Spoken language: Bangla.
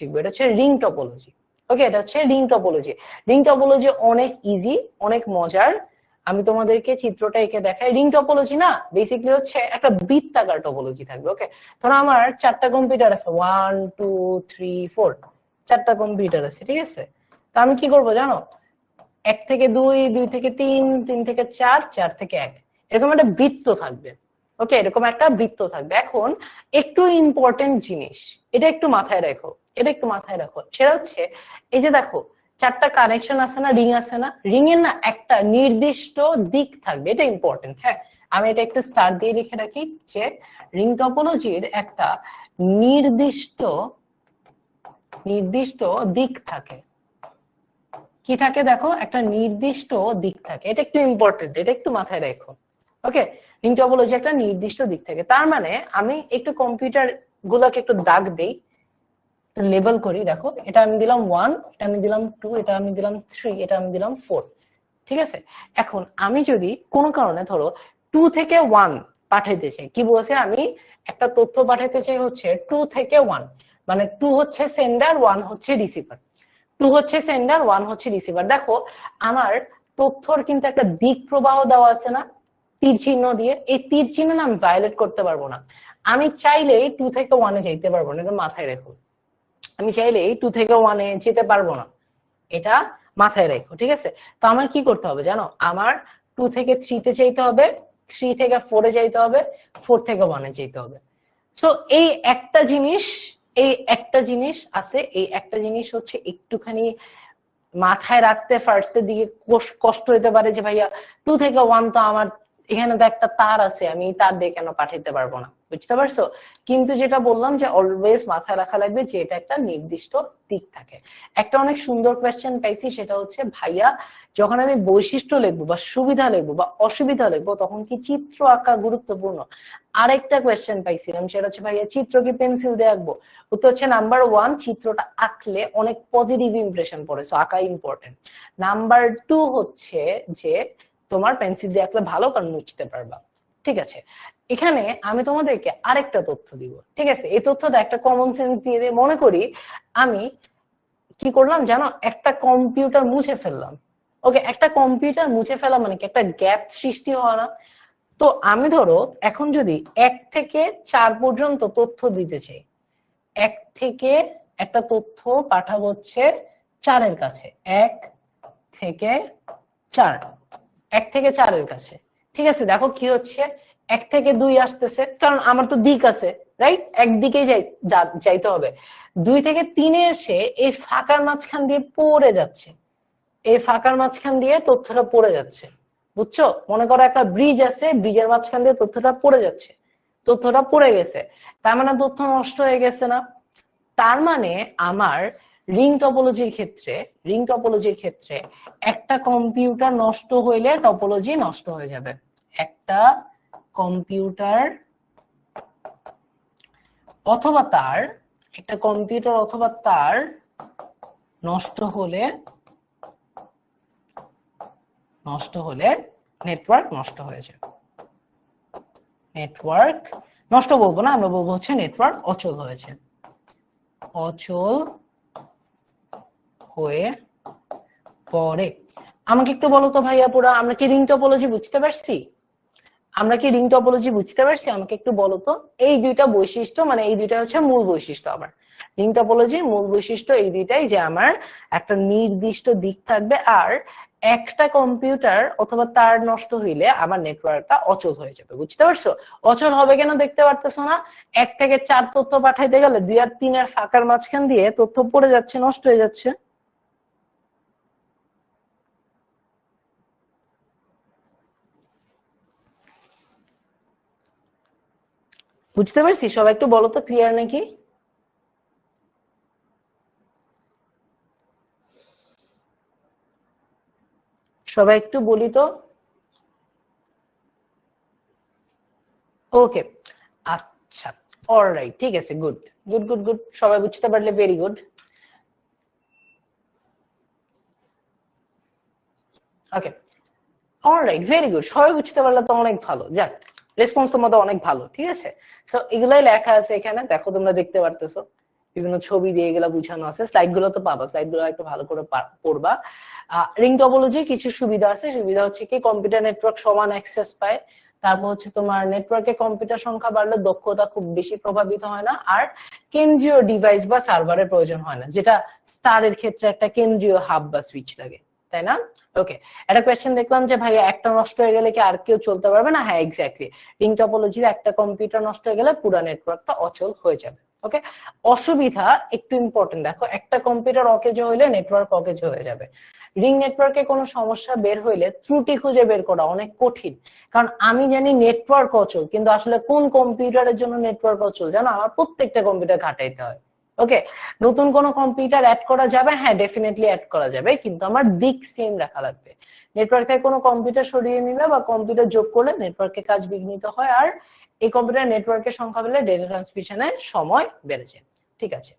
শিখব এটা হচ্ছে রিং টপোলজি ওকে এটা হচ্ছে রিং টপোলজি রিং টপোলজি অনেক ইজি অনেক মজার। আমি তোমাদেরকে চিত্রটা এঁকে দেখাই। রিং টপোলজি না বেসিক্যালি হচ্ছে একটা বৃত্তাকার টপোলজি থাকবে ওকে ধরো আমার চারটা কম্পিউটার আছে ওয়ান টু থ্রি ফোর চারটা কম্পিউটার আছে, ঠিক আছে? তো আমি কি করব জানো? এক থেকে দুই দুই থেকে তিন তিন থেকে চার চার থেকে এক, এরকম একটা বৃত্ত থাকবে। ওকে এরকম একটা বৃত্ত থাকবে। এখন একটু ইম্পর্টেন্ট জিনিস, এটা একটু মাথায় রাখো, এটা একটু মাথায় রাখো। সেটা হচ্ছে, এই যে দেখো, চারটা কানেকশন আছে না রিং আছে না রিং এর না একটা নির্দিষ্ট দিক থাকবে, এটা ইম্পর্টেন্ট হ্যাঁ? আমি এটা একটু স্টার দিয়ে লিখে রাখি যে রিং টপোলজির একটা নির্দিষ্ট নির্দিষ্ট দিক থাকে। কি থাকে দেখো? একটা নির্দিষ্ট দিক থাকে। এটা একটু ইম্পর্টেন্ট এটা একটু মাথায় রেখো। ওকে রিং টপোলজি একটা নির্দিষ্ট দিক থেকে। তার মানে আমি একটু কম্পিউটার গুলোকে একটু দাগ দেই লেবেল করি, দেখো, এটা আমি দিলাম ওয়ান এটা আমি দিলাম টু এটা আমি দিলাম থ্রি এটা আমি দিলাম ফোর ঠিক আছে? এখন আমি যদি কোনো কারণে ধরো টু থেকে ওয়ান পাঠাইতে চাই, কি বলছে? আমি একটা তথ্য পাঠাইতে চাই হচ্ছে টু থেকে ওয়ান মানে টু হচ্ছে সেন্ডার ওয়ান হচ্ছে রিসিভার টু হচ্ছে সেন্ডার ওয়ান হচ্ছে রিসিভার দেখো, আমার তথ্যর কিন্তু একটা দিক প্রবাহ দেওয়া আছে না? তীর চিহ্ন দিয়ে এই তীর চিহ্ন না আমি ভায়োলেট করতে পারব না। আমি চাইলেই টু থেকে ওয়ানে যাইতে পারব না, এটা মাথায় রেখো। আমি চাইলে টু থেকে ওয়ানে যেতে পারব না, এটা মাথায় রেখো, ঠিক আছে? তো আমার কি করতে হবে জানো? আমার টু থেকে থ্রিতে চাইতে হবে থ্রি থেকে ফোরে যাইতে হবে ফোর থেকে ওয়ানে যেতে হবে। সো এই একটা জিনিস, এই একটা জিনিস আছে, এই একটা জিনিস হচ্ছে একটুখানি মাথায় রাখতে ফার্স্টের দিকে কষ- কষ্ট হতে পারে যে ভাইয়া টু থেকে ওয়ান তো আমার এখানে তো একটা তার আছে, আমি তার দিয়ে কেন পাঠাইতে পারব না? বুঝতে পারছ? কিন্তু যেটা বললাম যে অলওয়েজ মাথায় রাখা লাগবে যে এটা একটা নির্দিষ্ট দিক থাকে। একটা অনেক সুন্দর কোয়েশ্চেন পাইছি, সেটা হচ্ছে, ভাইয়া, যখন আমি বৈশিষ্ট্য লিখব বা সুবিধা লিখব বা অসুবিধা লিখব, তখন কি চিত্র আঁকা গুরুত্বপূর্ণ? আরেকটা কোয়েশ্চেন পাইছিলাম, সেটা হচ্ছে, ভাইয়া, চিত্র কি পেন্সিল দিয়ে আঁকবো? উত্তর হচ্ছে নাম্বার ওয়ান চিত্রটা আঁকলে অনেক পজিটিভ ইমপ্রেশন পড়ে সো আঁকা ইম্পর্টেন্ট নাম্বার টু হচ্ছে যে তোমার পেন্সিল দিয়ে আঁকলে ভালো কারণ মুছতে পারবা। ঠিক আছে? এখানে আমি তোমাদেরকে আরেকটা তথ্য দিব। ঠিক আছে? এই তথ্যটা একটা কমন সেন্স দিয়ে মনে করি, আমি কি করলাম জানো? একটা কম্পিউটার মুছে ফেললাম। ওকে একটা কম্পিউটার মুছে ফেলা মানে কি? একটা গ্যাপ সৃষ্টি হওয়া না। তো আমি ধরো, এখন যদি এক থেকে চার পর্যন্ত তথ্য দিতে চাই, এক থেকে একটা তথ্য পাঠাবো হচ্ছে চারের কাছে। এক থেকে চার। এক থেকে চারের কাছে। ঠিক আছে, দেখো কি হচ্ছে? এক থেকে দুই আসতেছে, কারণ আমার তো দিক আছে রাইট একদিকে যাই যাইতে হবে। দুই থেকে তিনে এসে এই ফাঁকার মাঝখান দিয়ে পড়ে যাচ্ছে। এই ফাঁকার মাঝখান দিয়ে তথ্যটা পড়ে যাচ্ছে। বুঝছ? মনে করো একটা ব্রিজ আছে ব্রিজের মাঝখান দিয়ে তথ্যটা পড়ে যাচ্ছে। তথ্যটা পড়ে গেছে। তার মানে তথ্য নষ্ট হয়ে গেছে না। তার মানে আমার রিং টপোলজির ক্ষেত্রে, রিং টপোলজির ক্ষেত্রে একটা কম্পিউটার নষ্ট হইলে টপোলজি নষ্ট হয়ে যাবে। একটা কম্পিউটার অথবা তার, একটা কম্পিউটার অথবা তার নষ্ট হলে নষ্ট হলে নেটওয়ার্ক নষ্ট হয়ে যাবে নেটওয়ার্ক নষ্ট বলব না, আমরা বলব হচ্ছে নেটওয়ার্ক অচল হয়েছে। অচল হয়ে পড়ে আমাকে একটু বলো তো ভাইয়া পুরা, আমরা কি রিং টপোলজি বুঝতে পারছি? আমরা কি রিং টপোলজি বুঝতে পারছি? আমাকে একটু বলো তো। এই দুইটা বৈশিষ্ট্য মানে এই দুইটা হচ্ছে মূল বৈশিষ্ট্য আমার। রিং টপোলজির মূল বৈশিষ্ট্য এই দুইটাই যে আমার একটা নির্দিষ্ট দিক থাকবে আর একটা কম্পিউটার অথবা তার নষ্ট হইলে আমার নেটওয়ার্কটা অচল হয়ে যাবে, বুঝতে পারছ? অচল হবে কেন দেখতে পারতেছো না? এক থেকে চার তথ্য পাঠাইতে গেলে দুই আর তিনের ফাঁকার মাঝখান দিয়ে তথ্য পড়ে যাচ্ছে, নষ্ট হয়ে যাচ্ছে। বুঝতে পারছি, সবাই একটু বলো তো ক্লিয়ার নাকি? সবাই একটু বলি তো। ওকে আচ্ছা অলরাইট ঠিক আছে গুড গুড গুড গুড সবাই বুঝতে পারলে very good okay all right very good সবাই বুঝতে পারলে তো অনেক ভালো, যাক। রেসপন্স তোমাদের অনেক ভালো, ঠিক আছে? সো এগুলাই লেখা আছে এখানে, দেখো তোমরা দেখতে পারতেছো। বিভিন্ন ছবি দিয়ে এগুলো বুঝানো আছে। স্লাইডগুলো তো পাবা স্লাইডগুলো একটু ভালো করে পড়বা। রিং টপোলজি কিছু সুবিধা আছে। সুবিধা হচ্ছে কি কম্পিউটার নেটওয়ার্ক সমান অ্যাক্সেস পায়। তারপর হচ্ছে তোমার নেটওয়ার্কে কম্পিউটার সংখ্যা বাড়লে দক্ষতা খুব বেশি প্রভাবিত হয় না। আর কেন্দ্রীয় ডিভাইস বা সার্ভারের প্রয়োজন হয় না। যেটা স্টারের ক্ষেত্রে একটা কেন্দ্রীয় হাব বা সুইচ লাগে। তাই না? ওকে একটা কোয়েশ্চেন দেখলাম যে, ভাইয়া, একটা নষ্ট হয়ে গেলে কি আর কেউ চলতে পারবে না? হ্যাঁ এক্স্যাক্টলি রিং টপোলজিতে একটা কম্পিউটার নষ্ট হয়ে গেলে পুরো নেটওয়ার্কটা অচল হয়ে যাবে। ওকে অসুবিধা একটু ইম্পর্টেন্ট দেখো, একটা কম্পিউটার অকেজ হইলে নেটওয়ার্ক অকেজ হয়ে যাবে। রিং নেটওয়ার্কে কোনো সমস্যা বের হইলে ত্রুটি খুঁজে বের করা অনেক কঠিন। কারণ আমি জানি নেটওয়ার্ক অচল, কিন্তু আসলে কোন কম্পিউটারের জন্য নেটওয়ার্ক অচল? জানো, আমার প্রত্যেকটা কম্পিউটার ঘাটাইতে হয়। ওকে নতুন কোন কম্পিউটার অ্যাড করা যাবে? হ্যাঁ ডেফিনেটলি অ্যাড করা যাবে, কিন্তু আমার দিক সেম রাখা লাগবে। নেটওয়ার্ক থেকে কোনো কম্পিউটার সরিয়ে নিলে বা কম্পিউটার যোগ করলে নেটওয়ার্কে কাজ বিঘ্নিত হয়, আর এই কম্পিউটার নেটওয়ার্কের সংখ্যা পেলে ডেটা ট্রান্সমিশনের সময় বেড়েছে। ঠিক আছে।